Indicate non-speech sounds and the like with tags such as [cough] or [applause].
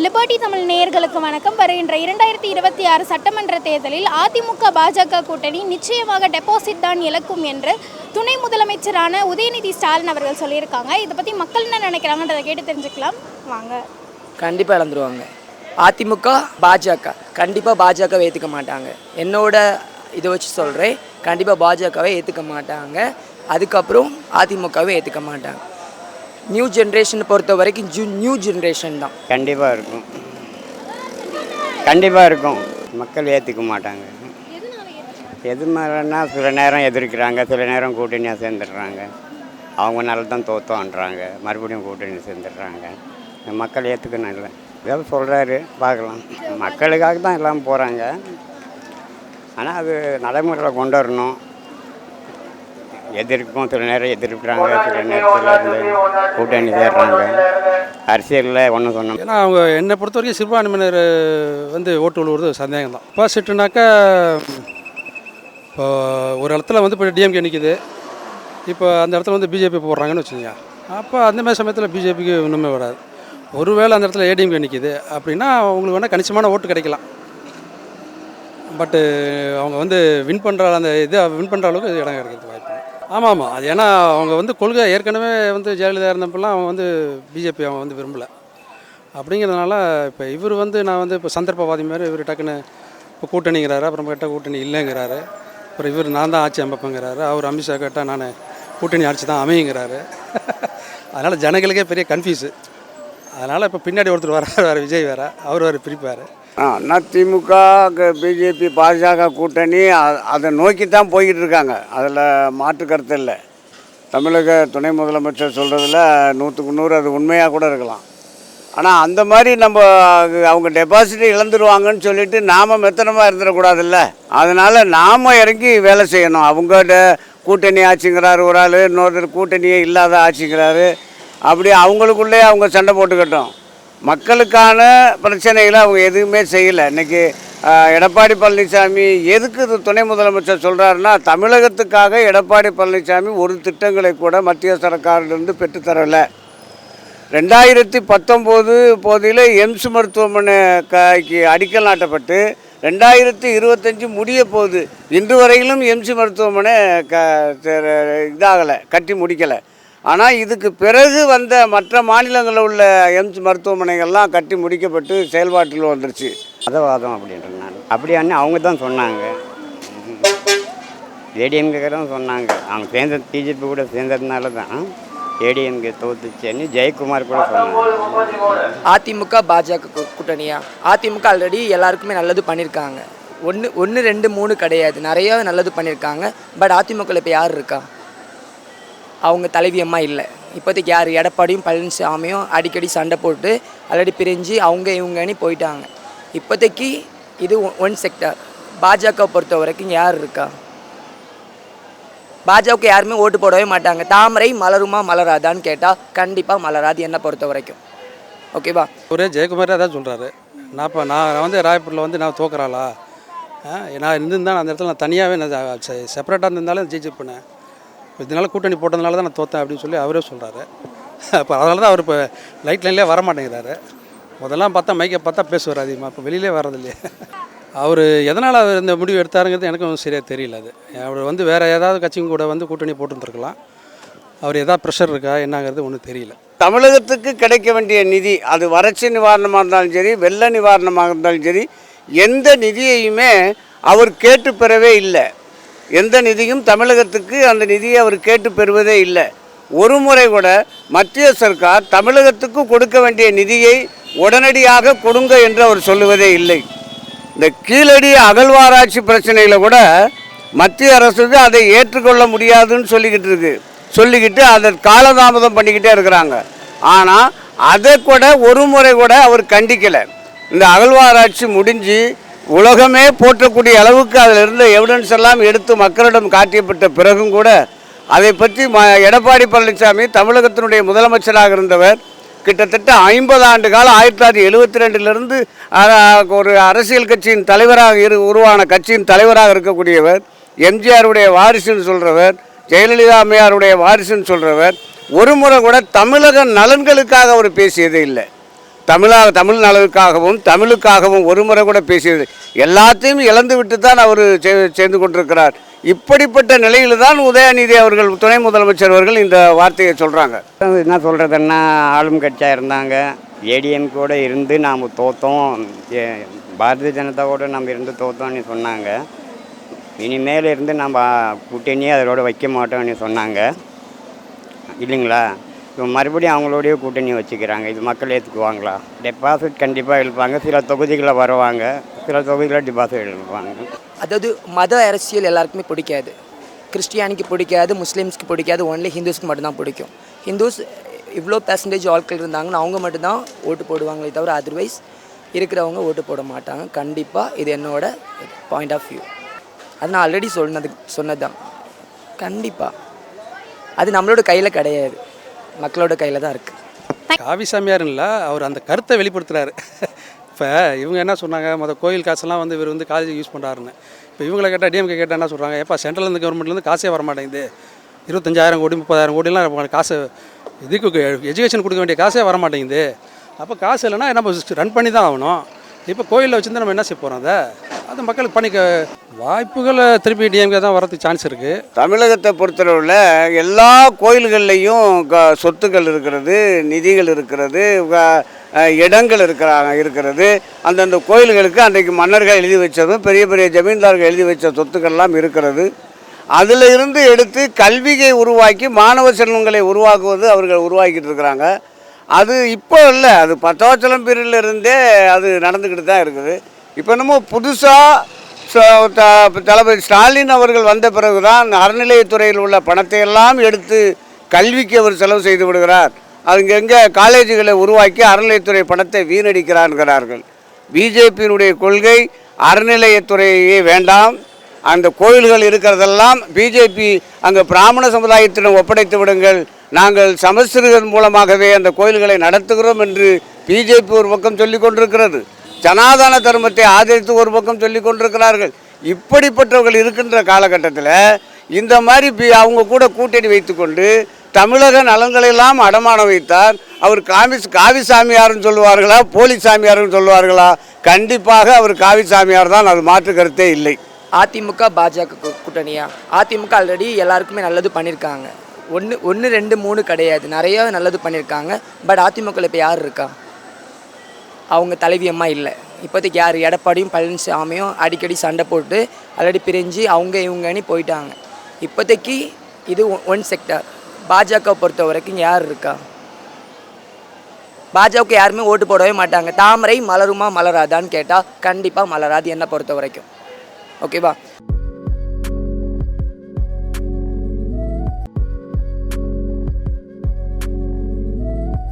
Liberty Tamil நேயர்களுக்கு வணக்கம். வருகின்ற இரண்டாயிரத்தி இருபத்தி ஆறு சட்டமன்ற தேர்தலில் அதிமுக பாஜக கூட்டணி நிச்சயமாக டெபாசிட் தான் இழக்கும் என்று துணை முதலமைச்சரான உதயநிதி ஸ்டாலின் அவர்கள் சொல்லியிருக்காங்க. இதை பற்றி மக்கள் என்ன நினைக்கிறாங்கன்றதை கேட்டு தெரிஞ்சுக்கலாம். வாங்க. கண்டிப்பாக இழந்துருவாங்க. அதிமுக பாஜக. கண்டிப்பாக பாஜகவை ஏற்றுக்க மாட்டாங்க. என்னோட இதை வச்சு சொல்கிறேன் கண்டிப்பாக பாஜகவை ஏற்றுக்க மாட்டாங்க. அதுக்கப்புறம் அதிமுகவை ஏற்றுக்க மாட்டாங்க. நியூ ஜென்ரேஷனை பொறுத்த வரைக்கும் ஜூ நியூ ஜென்ரேஷன் தான். கண்டிப்பாக இருக்கும். கண்டிப்பாக இருக்கும். மக்கள் ஏற்றுக்க மாட்டாங்க. எது மாதிரினா சில நேரம் எதிர்க்கிறாங்க சில நேரம் கூட்டணியாக சேர்ந்துடுறாங்க. அவங்க நல்லா தான் தோத்தோன்றாங்க. மறுபடியும் கூட்டணி சேர்ந்துடுறாங்க. மக்கள் ஏற்றுக்கணும் இல்லை. ஏதாவது சொல்கிறாரு பார்க்கலாம். மக்களுக்காக தான் எல்லாம் போகிறாங்க ஆனால் அது நடைமுறையில் கொண்டு வரணும். எதிர்ப்பும் சில நேரம் எதிர்க்கிறாங்க சில நேரத்தில் வந்து கூட்டணி சேர்றாங்க. அரசியலில் ஒன்றும் சொன்னோம் ஏன்னா அவங்க என்னை பொறுத்த வரைக்கும் சிறுபான்மையினர் வந்து ஓட்டு விழுவுறது சந்தேகம் தான் டெபாசிட்னாக்கா இப்போ ஒரு இடத்துல வந்து இப்போ டிஎம்கே நிற்கிது இப்போ அந்த இடத்துல வந்து பிஜேபி போடுறாங்கன்னு வச்சுக்கோங்க. அப்போ அந்த மாதிரி சமயத்தில் பிஜேபிக்கு ஒன்றுமே வராது. ஒருவேளை அந்த இடத்துல ஏடிஎம்கே நிற்கிது அப்படின்னா அவங்களுக்கு வேணால் கணிசமான ஓட்டு கிடைக்கலாம். பட்டு அவங்க வந்து வின் பண்ணுற அந்த இதை வின் பண்ணுற அளவுக்கு இடம் கிடைக்கிறது வாய்ப்பு ஆமாம். ஆமாம் அது ஏன்னா அவங்க வந்து கொள்கை ஏற்கனவே வந்து ஜெயலலிதா இருந்தப்பெல்லாம் அவங்க வந்து பிஜேபி அவங்க வந்து விரும்பலை. அப்படிங்கிறதுனால இப்போ இவர் வந்து நான் வந்து இப்போ சந்தர்ப்பவாதி மாதிரி இவர் டக்குன்னு இப்போ கூட்டணிங்கிறாரு அப்புறம் கேட்டால் கூட்டணி இல்லைங்கிறாரு. அப்புறம் இவர் நான் தான் ஆட்சி அமைப்புங்கிறாரு. அவர் அமித்ஷா கேட்டால் நான் கூட்டணி ஆட்சி தான் அமையுங்கிறாரு. [laughs] அதனால் ஜனங்களுக்கே பெரிய கன்ஃபியூஸு அதனால் இப்போ பின்னாடி ஒருத்தர் வரார் வேறு விஜய் வேறு. அவர் வேறு பிரிப்பார். ஆனால் திமுக பிஜேபி பாஜக கூட்டணி அதை நோக்கி தான் போய்கிட்டு இருக்காங்க அதில் மாற்று கருத்து இல்லை. தமிழக துணை முதலமைச்சர் சொல்கிறதுல நூற்றுக்கு நூறு அது உண்மையாக கூட இருக்கலாம். ஆனால் அந்த மாதிரி நம்ம அவங்க டெபாசிட் இழந்துருவாங்கன்னு சொல்லிட்டு நாம் மெத்தனமாக இருந்துடக்கூடாதுல்ல அதனால் நாம் இறங்கி வேலை செய்யணும். அவங்க கூட்டணி ஆட்சிங்கிறாரு ஒரு ஆள் இன்னொருத்தர் கூட்டணியே இல்லாத ஆட்சிங்கிறாரு. அப்படி அவங்களுக்குள்ளே அவங்க சண்டை போட்டுக்கட்டும். மக்களுக்கான பிரச்சனைகளை அவங்க எதுவுமே செய்யலை. இன்றைக்கி எடப்பாடி பழனிசாமி எதுக்கு இது துணை முதலமைச்சர் சொல்கிறாருன்னா தமிழகத்துக்காக எடப்பாடி பழனிசாமி ஒரு திட்டங்களை கூட மத்திய சரக்காரிலிருந்து பெற்றுத்தரலை ரெண்டாயிரத்தி பத்தொம்போது போதில் எம்ஸ் மருத்துவமனைக்கு அடிக்கல் நாட்டப்பட்டு ரெண்டாயிரத்தி இருபத்தஞ்சி முடிய போகுது இன்று வரையிலும் எம்சி மருத்துவமனை க இதாகலை கட்டி முடிக்கலை. ஆனால் இதுக்கு பிறகு வந்த மற்ற மாநிலங்களில் உள்ள எம்ஸ் மருத்துவமனைகள்லாம் கட்டி முடிக்கப்பட்டு செயல்பாட்டில் வந்துருச்சு. மதவாதம் அப்படின்றது நான். அப்படி அண்ணன் அவங்க தான் சொன்னாங்க. ஏடிஎம்கே தான் சொன்னாங்க. அவங்க சேர்ந்த பிஜேபி கூட சேர்ந்ததுனால தான் ஏடிஎம்கே தோத்துச்சுன்னு ஜெயக்குமார் கூட சொன்னாங்க. அதிமுக பாஜக கூட்டணியா? அதிமுக ஆல்ரெடி எல்லாருக்குமே நல்லது பண்ணியிருக்காங்க ஒன்று ஒன்று ரெண்டு மூணு கிடையாது. நிறைய நல்லது பண்ணியிருக்காங்க பட் அதிமுகவில் இப்போ யார் இருக்கா? அவங்க தலைவியம்மா இல்லை. இப்போதைக்கு யார்? எடப்பாடியும் பழனிசாமியும் அடிக்கடி சண்டை போட்டு ஆல்ரெடி பிரிஞ்சு அவங்க இவங்கன்னு போயிட்டாங்க. இப்போதைக்கு இது ஒன் செக்டர் பாஜக பொறுத்த வரைக்கும் யார் இருக்கா? பாஜகவுக்கு யாருமே ஓட்டு போடவே மாட்டாங்க. தாமரை மலருமா மலராதான்னு கேட்டால் கண்டிப்பாக மலராது என்னை பொறுத்த வரைக்கும். ஓகேவா ஒரே ஜெயக்குமாரே அதான் சொல்கிறாரு நான் இப்போ நான் வந்து ராயப்பூரில் வந்து நான் தோக்குறாளா? நான் இருந்திருந்தா அந்த இடத்துல நான் தனியாகவே நான் செப்பரேட்டாக இருந்திருந்தாலும் ஜெயிச்சு பண்ணேன் இதனால கூட்டணி போட்டதுனால தான் நான் தோத்தேன் அப்படின்னு சொல்லி அவரே சொல்கிறாரு அப்போ அதனால தான் அவர் இப்போ லைட் லைன்லேயே வர மாட்டேங்கிறாரு முதல்லாம் பார்த்தா மைக்கை பார்த்தா பேசுவார் அதிகமாக இப்போ வெளியிலே வர்றதில்லையே. அவர் எதனால் அவர் இந்த முடிவு எடுத்தாருங்கிறது எனக்கும் சரியாக தெரியல அது. அவர் வந்து வேறு ஏதாவது கட்சிங்க கூட வந்து கூட்டணி போட்டுருந்துருக்கலாம். அவர் ஏதாவது ப்ரெஷர் இருக்கா என்னங்கிறது ஒன்றும் தெரியல. தமிழகத்துக்கு கிடைக்க வேண்டிய நிதி அது வறட்சி நிவாரணமாக இருந்தாலும் சரி வெள்ள நிவாரணமாக இருந்தாலும் சரி எந்த நிதியையுமே அவர் கேட்டு பெறவே இல்லை. எந்த நிதியும் தமிழகத்துக்கு அந்த நிதியை அவர் கேட்டு பெறுவதே இல்லை. ஒரு முறை கூட மத்திய சர்க்கார் தமிழகத்துக்கு கொடுக்க வேண்டிய நிதியை உடனடியாக கொடுங்க என்று அவர் சொல்லுவதே இல்லை. இந்த கீழடி அகழ்வாராய்ச்சி பிரச்சனையில் கூட மத்திய அரசுக்கு அதை ஏற்றுக்கொள்ள முடியாதுன்னு சொல்லிக்கிட்டு இருக்கு. சொல்லிக்கிட்டு அதை காலதாமதம் பண்ணிக்கிட்டே இருக்கிறாங்க. ஆனால் அதை கூட ஒரு முறை கூட அவர் கண்டிக்கலை. இந்த அகழ்வாராய்ச்சி முடிஞ்சு உலகமே போற்றக்கூடிய அளவுக்கு அதில் இருந்த எவிடன்ஸ் எல்லாம் எடுத்து மக்களிடம் காட்டியப்பட்ட பிறகும் கூட அதை பற்றி ம எடப்பாடி பழனிசாமி தமிழகத்தினுடைய முதலமைச்சராக இருந்தவர் கிட்டத்தட்ட ஐம்பது ஆண்டு காலம் ஆயிரத்தி தொள்ளாயிரத்தி எழுபத்தி ரெண்டிலிருந்து ஒரு அரசியல் கட்சியின் தலைவராக இரு உருவான கட்சியின் தலைவராக இருக்கக்கூடியவர் எம்ஜிஆருடைய வாரிசுன்னு சொல்கிறவர் ஜெயலலிதா அம்மையாருடைய வாரிசுன்னு சொல்கிறவர் ஒரு முறை கூட தமிழக நலன்களுக்காக அவர் பேசியதே இல்லை. தமிழாக தமிழ் நலவுக்காகவும் தமிழுக்காகவும் ஒரு முறை கூட பேசியது. எல்லாத்தையும் இழந்து விட்டு தான் அவர் சேர்ந்து கொண்டிருக்கிறார். இப்படிப்பட்ட நிலையில் தான் உதயநிதி அவர்கள் துணை முதலமைச்சர் அவர்கள் இந்த வார்த்தையை சொல்கிறாங்க என்ன சொல்கிறதுன்னா ஆளும் கட்சியாக இருந்தாங்க. ஏடிஎம் கூட இருந்து நாம் தோத்தோம். ஏ- பாரதிய ஜனதாவோட நம்ம இருந்து தோத்தோம்னு சொன்னாங்க. இனிமேல் இருந்து நம்ம கூட்டணியே அதோடு வைக்க மாட்டோம்னு சொன்னாங்க. இல்லைங்களா? இப்போ மறுபடியும் அவங்களோடய கூட்டணி வச்சுக்கிறாங்க. இது மக்கள் ஏற்றுக்குவாங்களா டெபாசிட் கண்டிப்பாக எழுப்பாங்க சில தொகுதிகளில் வருவாங்க. சில தொகுதிகளில் டெபாசிட் எழுப்பாங்க அதாவது மத அரசியல் எல்லாருக்குமே பிடிக்காது. கிறிஸ்டியானிக்கு பிடிக்காது முஸ்லீம்ஸ்க்கு பிடிக்காது ஒன்லி ஹிந்துஸ்க்கு மட்டும்தான் பிடிக்கும். ஹிந்துஸ் இவ்வளோ பெர்சன்டேஜ் ஆட்கள் இருந்தாங்கன்னா அவங்க மட்டும்தான் ஓட்டு போடுவாங்களே தவிர அதர்வைஸ் இருக்கிறவங்க ஓட்டு போட மாட்டாங்க. கண்டிப்பாக இது என்னோட பாயிண்ட் ஆஃப் வியூ அது நான் ஆல்ரெடி சொன்னது சொன்னது தான் கண்டிப்பாக அது நம்மளோட கையில் கிடையாது. மக்களோட கையில் தான் இருக்குது காவி சாமியாருங்களா அவர் அந்த கருத்தை வெளிப்படுத்துகிறாரு இப்போ இவங்க என்ன சொன்னாங்க மொதல் கோயில் காசெல்லாம் வந்து இவர் வந்து காலேஜ் யூஸ் பண்ணுறாருன்னு இப்போ இவங்களை கேட்டால் டிஎம்கே கேட்டால் என்ன சொல்கிறாங்க எப்போ சென்ட்ரல்லேருந்து கவர்மெண்ட்லேருந்து காசே வர மாட்டேங்குது இருபத்தஞ்சாயிரம் கோடி முப்பதாயிரம் கோடிலாம் காசு இதுக்கு எஜுகேஷன் கொடுக்க வேண்டிய காசே வர மாட்டேங்குது அப்போ காசு இல்லைன்னா நம்ம ரன் பண்ணி தான் ஆகணும். இப்போ கோயிலில் வச்சுருந்து நம்ம என்ன செய்ய போகிறோம் அதை? அது மக்களுக்கு பண்ணிக்க வாய்ப்புகளை திருப்பி டிஎம்கே தான் வரதுக்கு சான்ஸ் இருக்குது தமிழகத்தை பொறுத்தளவில் எல்லா கோயில்கள்லேயும் க- சொத்துக்கள் இருக்கிறது நிதிகள் இருக்கிறது இடங்கள் இருக்கிறாங்க இருக்கிறது. அந்தந்த கோயில்களுக்கு அன்றைக்கு மன்னர்கள் எழுதி வச்சதும் பெரிய பெரிய ஜமீன்தார்கள் எழுதி வச்ச சொத்துக்கள்லாம் இருக்கிறது. அதில் இருந்து எடுத்து கல்வியை உருவாக்கி மாணவ செல்வங்களை உருவாக்குவது அவர்கள் உருவாக்கிட்டு இருக்கிறாங்க. அது இப்போ இல்லை அது பத்தாச்சலம் பிரிவில் இருந்தே அது நடந்துக்கிட்டு தான் இருக்குது. இப்போ என்னமோ புதுசாக தளபதி ஸ்டாலின் அவர்கள் வந்த பிறகுதான் அறநிலையத்துறையில் உள்ள பணத்தை எல்லாம் எடுத்து கல்விக்கு அவர் செலவு செய்து விடுகிறார். அங்கங்கே காலேஜுகளை உருவாக்கி அறநிலையத்துறை பணத்தை வீணடிக்கிறான்கிறார்கள். பிஜேபியினுடைய கொள்கை அறநிலையத்துறையே வேண்டாம். அந்த கோயில்கள் இருக்கிறதெல்லாம் பிஜேபி அங்கே பிராமண சமுதாயத்திடம் ஒப்படைத்து விடுங்கள். நாங்கள் சமஸ்கிருதம் மூலமாகவே அந்த கோயில்களை நடத்துகிறோம் என்று பிஜேபி ஒரு பக்கம் சொல்லிக் கொண்டிருக்கிறது. சனாதன தர்மத்தை ஆதரித்து ஒரு பக்கம் சொல்லிக் கொண்டிருக்கிறார்கள். இப்படிப்பட்டவர்கள் இருக்கின்ற காலகட்டத்தில் இந்த மாதிரி அவங்க கூட கூட்டணி வைத்துக்கொண்டு தமிழக நலன்களெல்லாம் அடமானம் வைத்தார். அவர் காமி காவி சாமியார்னு சொல்லுவார்களா போலி சாமியார்னு சொல்லுவார்களா? கண்டிப்பாக அவர் காவி சாமியார் தான். அது மாற்று கருத்தே இல்லை. அதிமுக பாஜக கூட்டணியா? அதிமுக ஆல்ரெடி எல்லாருக்குமே நல்லது பண்ணியிருக்காங்க ஒன்று ஒன்று ரெண்டு மூணு கிடையாது. நிறையா நல்லது பண்ணியிருக்காங்க பட் அதிமுகவில் இப்போ யார் இருக்கா? அவங்க தலைவியம்மா இல்லை. இப்போதைக்கு யார்? எடப்பாடியும் பழனிசாமியும் அடிக்கடி சண்டை போட்டு ஆல்ரெடி பிரிஞ்சு அவங்க இவங்கன்னு போயிட்டாங்க. இப்போதைக்கு இது ஒன் செக்டர் பாஜக பொறுத்த வரைக்கும் யார் இருக்கா? பாஜகவுக்கு யாருமே ஓட்டு போடவே மாட்டாங்க. தாமரை மலருமா மலராதான்னு கேட்டால் கண்டிப்பாக மலராது என்னை பொறுத்த வரைக்கும். ஓகேவா?